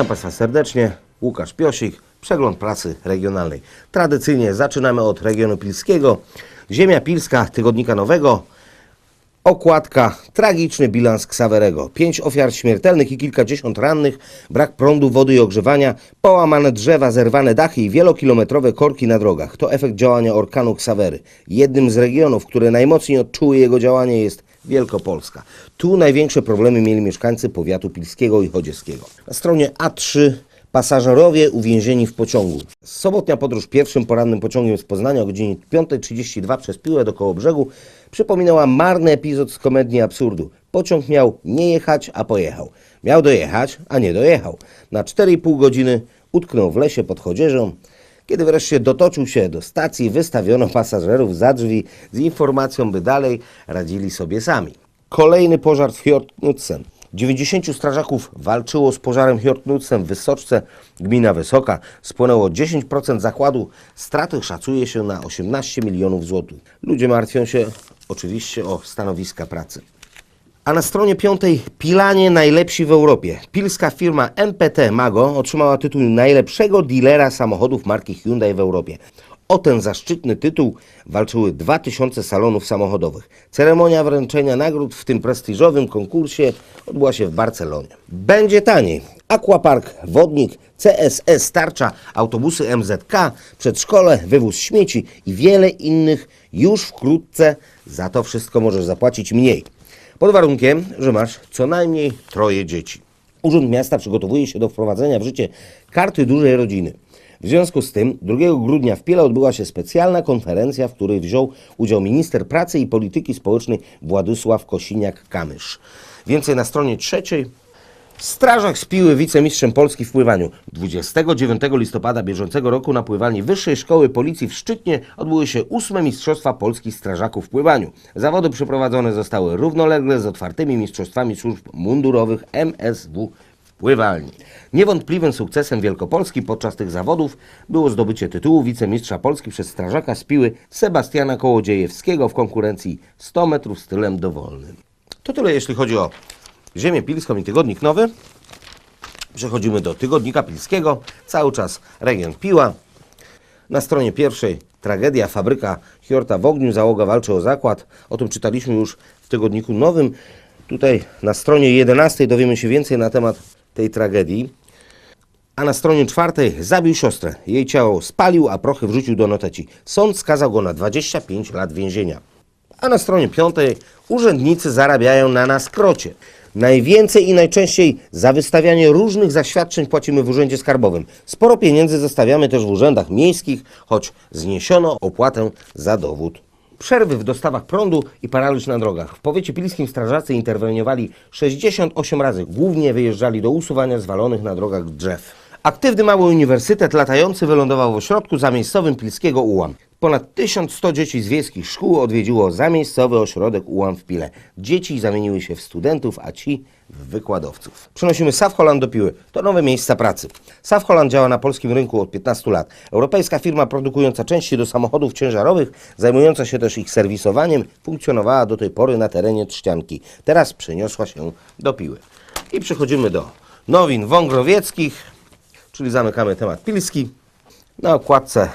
Witam Państwa serdecznie. Łukasz Piosik, przegląd prasy regionalnej. Tradycyjnie zaczynamy od regionu pilskiego. Ziemia Pilska, tygodnika nowego. Okładka, tragiczny bilans Ksawerego. Pięć ofiar śmiertelnych i kilkadziesiąt rannych, brak prądu, wody i ogrzewania, połamane drzewa, zerwane dachy i wielokilometrowe korki na drogach. To efekt działania orkanu Ksawery. Jednym z regionów, które najmocniej odczuły jego działanie jest Wielkopolska. Tu największe problemy mieli mieszkańcy powiatu pilskiego i chodzieckiego. Na stronie A3 Pasażerowie uwięzieni w pociągu. Sobotnia podróż pierwszym porannym pociągiem z Poznania o godzinie 5.32 przez Piłę do Kołobrzegu przypominała marny epizod z komedii absurdu. Pociąg miał nie jechać, a pojechał. Miał dojechać, a nie dojechał. Na 4,5 godziny utknął w lesie pod Chodzieżą. Kiedy wreszcie dotoczył się do stacji, wystawiono pasażerów za drzwi z informacją, by dalej radzili sobie sami. Kolejny pożar w Hjortnutsen. 90 strażaków walczyło z pożarem Hjortnutsen w Wysoczce, gmina Wysoka. Spłonęło 10% zakładu. Straty szacuje się na 18 milionów złotych. Ludzie martwią się oczywiście o stanowiska pracy. A na stronie piątej Pilanie najlepsi w Europie. Pilska firma MPT Mago otrzymała tytuł najlepszego dealera samochodów marki Hyundai w Europie. O ten zaszczytny tytuł walczyły 2000 salonów samochodowych. Ceremonia wręczenia nagród w tym prestiżowym konkursie odbyła się w Barcelonie. Będzie taniej. Aquapark, wodnik, CSS Tarcza, autobusy MZK, przedszkole, wywóz śmieci i wiele innych już wkrótce. Za to wszystko możesz zapłacić mniej. Pod warunkiem, że masz co najmniej troje dzieci. Urząd Miasta przygotowuje się do wprowadzenia w życie karty dużej rodziny. W związku z tym 2 grudnia w Piele odbyła się specjalna konferencja, w której wziął udział minister pracy i polityki społecznej Władysław Kosiniak-Kamysz. Więcej na stronie trzeciej. Strażak z Piły wicemistrzem Polski w pływaniu. 29 listopada bieżącego roku na pływalni Wyższej Szkoły Policji w Szczytnie odbyły się ósme Mistrzostwa Polskich Strażaków w pływaniu. Zawody przeprowadzone zostały równolegle z otwartymi mistrzostwami służb mundurowych MSW w pływalni. Niewątpliwym sukcesem Wielkopolski podczas tych zawodów było zdobycie tytułu wicemistrza Polski przez strażaka z Piły Sebastiana Kołodziejewskiego w konkurencji 100 metrów stylem dowolnym. To tyle jeśli chodzi o Ziemię Pilską i Tygodnik Nowy. Przechodzimy do Tygodnika Pilskiego. Cały czas region Piła. Na stronie pierwszej tragedia, fabryka Hjorta w ogniu, załoga walczy o zakład. O tym czytaliśmy już w Tygodniku Nowym. Tutaj na stronie 11 dowiemy się więcej na temat tej tragedii. A na stronie czwartej zabił siostrę. Jej ciało spalił, a prochy wrzucił do noteci. Sąd skazał go na 25 lat więzienia. A na stronie piątej urzędnicy zarabiają na naskrocie. Najwięcej i najczęściej za wystawianie różnych zaświadczeń płacimy w Urzędzie Skarbowym. Sporo pieniędzy zostawiamy też w urzędach miejskich, choć zniesiono opłatę za dowód. Przerwy w dostawach prądu i paraliż na drogach. W powiecie pilskim strażacy interweniowali 68 razy. Głównie wyjeżdżali do usuwania zwalonych na drogach drzew. Aktywny mały uniwersytet latający wylądował w ośrodku zamiejscowym pilskiego UłAM. Ponad 1100 dzieci z wiejskich szkół odwiedziło zamiejscowy ośrodek UłAM w Pile. Dzieci zamieniły się w studentów, a ci w wykładowców. Przenosimy South Holland do Piły. To nowe miejsca pracy. South Holland działa na polskim rynku od 15 lat. Europejska firma produkująca części do samochodów ciężarowych, zajmująca się też ich serwisowaniem, funkcjonowała do tej pory na terenie Trzcianki. Teraz przeniosła się do Piły. I przechodzimy do nowin wągrowieckich, czyli zamykamy temat pilski. Na okładce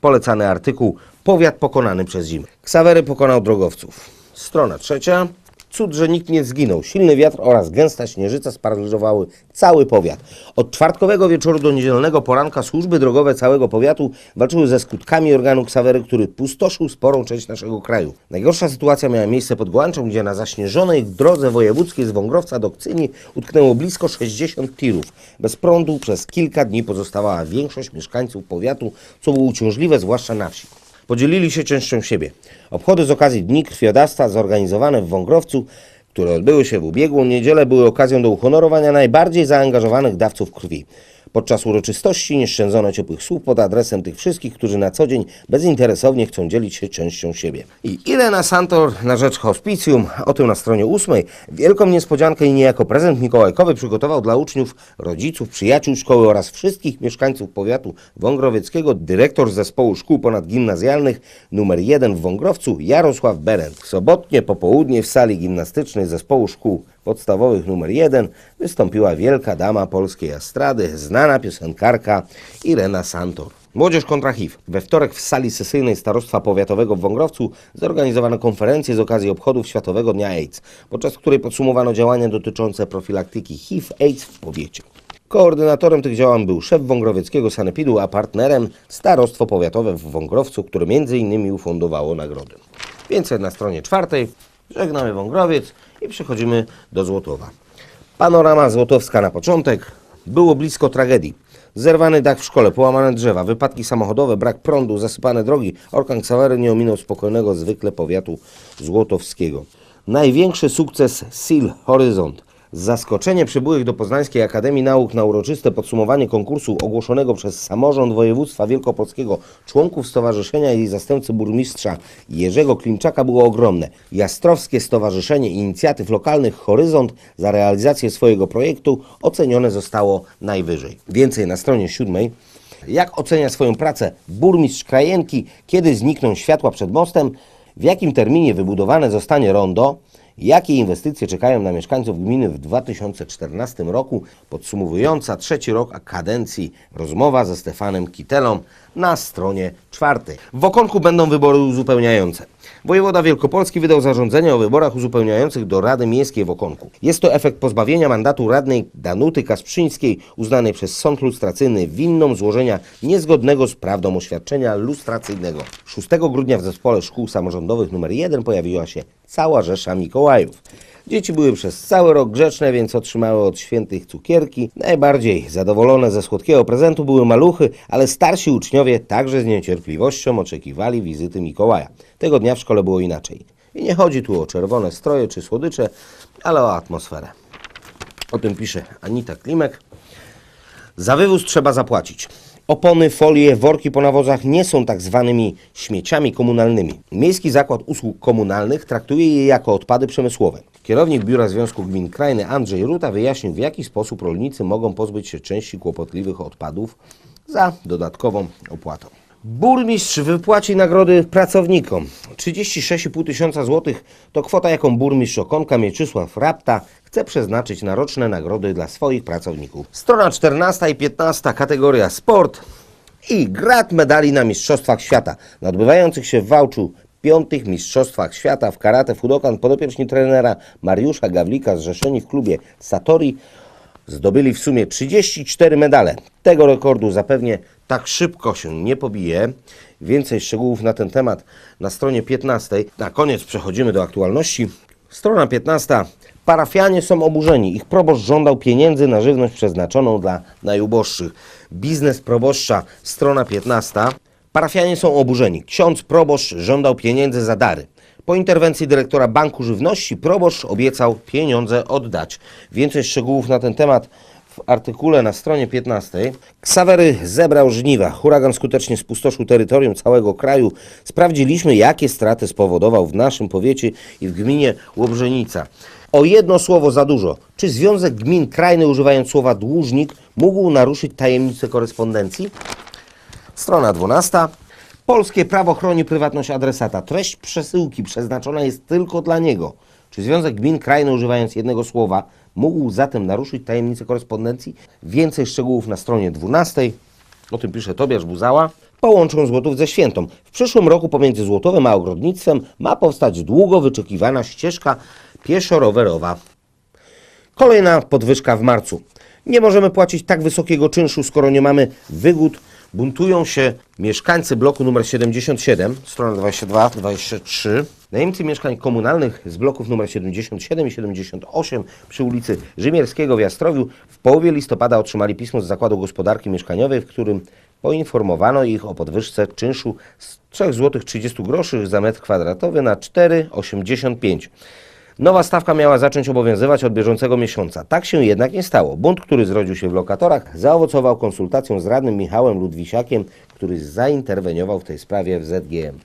polecany artykuł Powiat pokonany przez zimę. Ksawery pokonał drogowców. Strona trzecia. Cud, że nikt nie zginął. Silny wiatr oraz gęsta śnieżyca sparaliżowały cały powiat. Od czwartkowego wieczoru do niedzielnego poranka służby drogowe całego powiatu walczyły ze skutkami organu Ksawery, który pustoszył sporą część naszego kraju. Najgorsza sytuacja miała miejsce pod Gołańczą, gdzie na zaśnieżonej drodze wojewódzkiej z Wągrowca do Kcyni utknęło blisko 60 tirów. Bez prądu przez kilka dni pozostawała większość mieszkańców powiatu, co było uciążliwe zwłaszcza na wsi podzielili się częścią siebie. Obchody z okazji Dni Krwiodawstwa zorganizowane w Wągrowcu, które odbyły się w ubiegłą niedzielę, były okazją do uhonorowania najbardziej zaangażowanych dawców krwi. Podczas uroczystości nie szczędzono ciepłych słów pod adresem tych wszystkich, którzy na co dzień bezinteresownie chcą dzielić się częścią siebie. I Irena Santor na rzecz hospicjum, o tym na stronie ósmej. Wielką niespodziankę i niejako prezent mikołajkowy przygotował dla uczniów, rodziców, przyjaciół szkoły oraz wszystkich mieszkańców powiatu wągrowieckiego dyrektor zespołu szkół ponadgimnazjalnych numer 1 w Wągrowcu Jarosław Berend. Sobotnie popołudnie w sali gimnastycznej zespołu szkół podstawowych numer 1 wystąpiła wielka dama polskiej estrady, znana piosenkarka Irena Santor. Młodzież kontra HIV. We wtorek w sali sesyjnej Starostwa Powiatowego w Wągrowcu zorganizowano konferencję z okazji obchodów Światowego Dnia AIDS, podczas której podsumowano działania dotyczące profilaktyki HIV-AIDS w powiecie. Koordynatorem tych działań był szef Wągrowieckiego Sanepidu, a partnerem Starostwo Powiatowe w Wągrowcu, które m.in. ufundowało nagrody. Więcej na stronie czwartej. Żegnamy Wągrowiec i przechodzimy do Złotowa. Panorama Złotowska na początek. Było blisko tragedii. Zerwany dach w szkole, połamane drzewa, wypadki samochodowe, brak prądu, zasypane drogi. Orkan Ksawery nie ominął spokojnego zwykle powiatu złotowskiego. Największy sukces SEAL Horyzont. Zaskoczenie przybyłych do Poznańskiej Akademii Nauk na uroczyste podsumowanie konkursu ogłoszonego przez samorząd województwa wielkopolskiego członków stowarzyszenia i zastępcy burmistrza Jerzego Klimczaka było ogromne. Jastrowskie Stowarzyszenie Inicjatyw Lokalnych Horyzont za realizację swojego projektu ocenione zostało najwyżej. Więcej na stronie siódmej. Jak ocenia swoją pracę burmistrz Krajenki, kiedy znikną światła przed mostem, w jakim terminie wybudowane zostanie rondo, Jakie inwestycje czekają na mieszkańców gminy w 2014 roku? Podsumowująca trzeci rok kadencji rozmowa ze Stefanem Kitelą na stronie czwartej. W Okonku będą wybory uzupełniające. Wojewoda Wielkopolski wydał zarządzenie o wyborach uzupełniających do Rady Miejskiej w Okonku. Jest to efekt pozbawienia mandatu radnej Danuty Kasprzyńskiej, uznanej przez sąd lustracyjny winną złożenia niezgodnego z prawdą oświadczenia lustracyjnego. 6 grudnia w zespole szkół samorządowych nr 1 pojawiła się cała rzesza Mikołajów. Dzieci były przez cały rok grzeczne, więc otrzymały od świętych cukierki. Najbardziej zadowolone ze słodkiego prezentu były maluchy, ale starsi uczniowie także z niecierpliwością oczekiwali wizyty Mikołaja. Tego dnia w szkole było inaczej. I nie chodzi tu o czerwone stroje czy słodycze, ale o atmosferę. O tym pisze Anita Klimek. Za wywóz trzeba zapłacić. Opony, folie, worki po nawozach nie są tak zwanymi śmieciami komunalnymi. Miejski Zakład Usług Komunalnych traktuje je jako odpady przemysłowe. Kierownik Biura Związku Gmin Krajny Andrzej Ruta wyjaśnił, w jaki sposób rolnicy mogą pozbyć się części kłopotliwych odpadów za dodatkową opłatą. Burmistrz wypłaci nagrody pracownikom. 36,5 tysiąca złotych to kwota, jaką burmistrz Okonka Mieczysław Rapta chce przeznaczyć na roczne nagrody dla swoich pracowników. Strona 14 i 15, kategoria sport i grat medali na Mistrzostwach Świata. Na odbywających się w Wałczu piątych Mistrzostwach Świata w karate Fudokan podopieczni trenera Mariusza Gawlika zrzeszeni w klubie Satori Zdobyli w sumie 34 medale. Tego rekordu zapewnie tak szybko się nie pobije. Więcej szczegółów na ten temat na stronie 15. Na koniec przechodzimy do aktualności. Strona 15. Parafianie są oburzeni. Ich proboszcz żądał pieniędzy na żywność przeznaczoną dla najuboższych. Biznes proboszcza, strona 15. Parafianie są oburzeni. Ksiądz proboszcz żądał pieniędzy za dary. Po interwencji dyrektora Banku Żywności proboszcz obiecał pieniądze oddać. Więcej szczegółów na ten temat w artykule na stronie 15. Ksawery zebrał żniwa. Huragan skutecznie spustoszył terytorium całego kraju. Sprawdziliśmy, jakie straty spowodował w naszym powiecie i w gminie Łobrzenica. O jedno słowo za dużo. Czy Związek Gmin Krajny, używając słowa dłużnik, mógł naruszyć tajemnicę korespondencji? Strona 12. Polskie prawo chroni prywatność adresata. Treść przesyłki przeznaczona jest tylko dla niego. Czy Związek Gmin Krajny, używając jednego słowa, mógł zatem naruszyć tajemnicę korespondencji? Więcej szczegółów na stronie 12. O tym pisze Tobiasz Buzała. Połączą Złotów ze Świętą. W przyszłym roku pomiędzy Złotowem a Ogrodnictwem ma powstać długo wyczekiwana ścieżka pieszo-rowerowa. Kolejna podwyżka w marcu. Nie możemy płacić tak wysokiego czynszu, skoro nie mamy wygód. Buntują się mieszkańcy bloku numer 77, strona 22, 23. Najemcy mieszkań komunalnych z bloków numer 77 i 78 przy ulicy Rzymierskiego w Jastrowiu w połowie listopada otrzymali pismo z Zakładu Gospodarki Mieszkaniowej, w którym poinformowano ich o podwyżce czynszu z 3 zł 30 groszy za metr kwadratowy na 4,85 Nowa stawka miała zacząć obowiązywać od bieżącego miesiąca. Tak się jednak nie stało. Bunt, który zrodził się w lokatorach, zaowocował konsultacją z radnym Michałem Ludwisiakiem, który zainterweniował w tej sprawie w ZGM.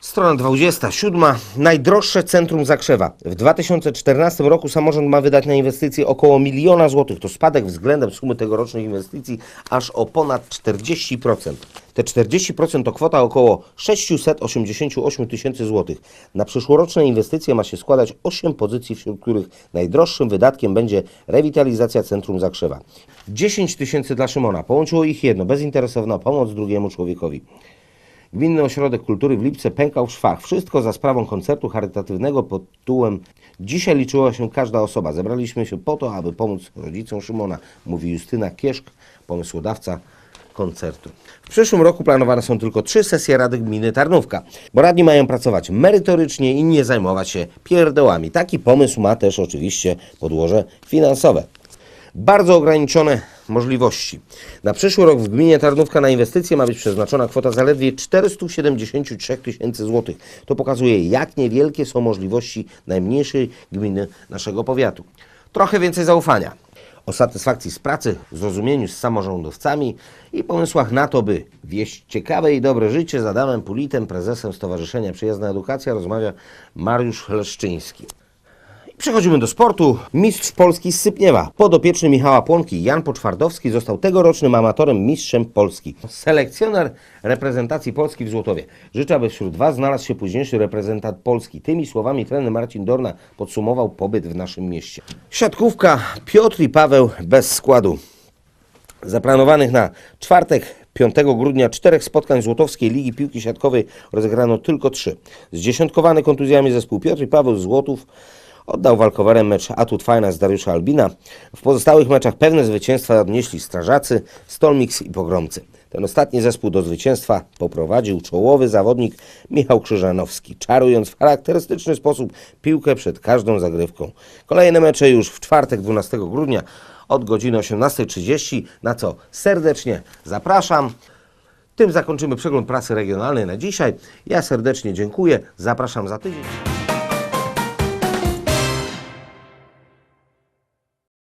Strona 27. Najdroższe centrum Zakrzewa. W 2014 roku samorząd ma wydać na inwestycje około miliona złotych. To spadek względem sumy tegorocznych inwestycji aż o ponad 40%. Te 40% to kwota około 688 tysięcy złotych. Na przyszłoroczne inwestycje ma się składać 8 pozycji, wśród których najdroższym wydatkiem będzie rewitalizacja centrum Zakrzewa. 10 tysięcy dla Szymona. Połączyło ich jedno, bezinteresowna pomoc drugiemu człowiekowi. Gminny Ośrodek Kultury w Lipce pękał w szwach. Wszystko za sprawą koncertu charytatywnego pod tytułem Dzisiaj liczyła się każda osoba. Zebraliśmy się po to, aby pomóc rodzicom Szymona, mówi Justyna Kieszk, pomysłodawca koncertu. W przyszłym roku planowane są tylko trzy sesje Rady Gminy Tarnówka, bo radni mają pracować merytorycznie i nie zajmować się pierdołami. Taki pomysł ma też oczywiście podłoże finansowe bardzo ograniczone możliwości. Na przyszły rok w gminie Tarnówka na inwestycje ma być przeznaczona kwota zaledwie 473 tysięcy złotych. To pokazuje, jak niewielkie są możliwości najmniejszej gminy naszego powiatu. Trochę więcej zaufania. O satysfakcji z pracy, zrozumieniu z samorządowcami i pomysłach na to, by wieść ciekawe i dobre życie z Adamem Pulitem, prezesem Stowarzyszenia Przyjazna Edukacja, rozmawia Mariusz Leszczyński. Przechodzimy do sportu. Mistrz Polski z Sypniewa. Podopieczny Michała Płonki Jan Poczwardowski został tegorocznym amatorem mistrzem Polski. Selekcjoner reprezentacji Polski w Złotowie. Życzę, aby wśród Was znalazł się późniejszy reprezentant Polski. Tymi słowami trener Marcin Dorna podsumował pobyt w naszym mieście. Siatkówka Piotr i Paweł bez składu. Zaplanowanych na czwartek 5 grudnia czterech spotkań Złotowskiej Ligi Piłki Siatkowej rozegrano tylko trzy. Zdziesiątkowany kontuzjami zespół Piotr i Paweł Złotów oddał walkowerem mecz Atut Finance Dariusza Albina. W pozostałych meczach pewne zwycięstwa odnieśli Strażacy, Stolmix i Pogromcy. Ten ostatni zespół do zwycięstwa poprowadził czołowy zawodnik Michał Krzyżanowski, czarując w charakterystyczny sposób piłkę przed każdą zagrywką. Kolejne mecze już w czwartek 12 grudnia od godziny 18.30, na co serdecznie zapraszam. Tym zakończymy przegląd prasy regionalnej na dzisiaj. Ja serdecznie dziękuję. Zapraszam za tydzień.